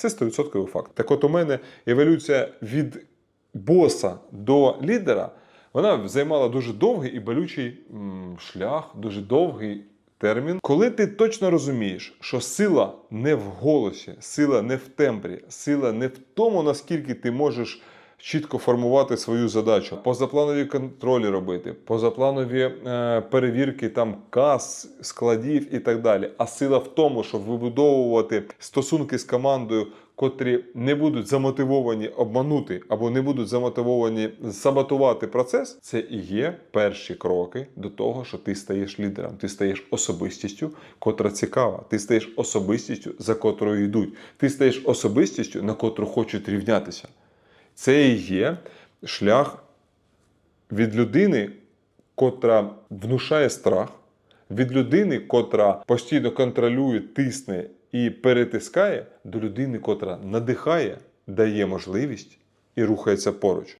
Це 100% факт. Так от у мене еволюція від боса до лідера, вона займала дуже довгий і болючий шлях, дуже довгий термін. Коли ти точно розумієш, що сила не в голосі, сила не в тембрі, сила не в тому, наскільки ти можеш чітко формувати свою задачу, позапланові контролі робити, позапланові е, перевірки там кас, складів і так далі. А сила в тому, щоб вибудовувати стосунки з командою, котрі не будуть замотивовані обманути або не будуть замотивовані саботувати процес, це і є перші кроки до того, що ти стаєш лідером. Ти стаєш особистістю, котра цікава. Ти стаєш особистістю, за котрою йдуть. Ти стаєш особистістю, на котру хочуть рівнятися. Це і є шлях від людини, котра внушає страх, від людини, котра постійно контролює, тисне і перетискає, до людини, котра надихає, дає можливість і рухається поруч.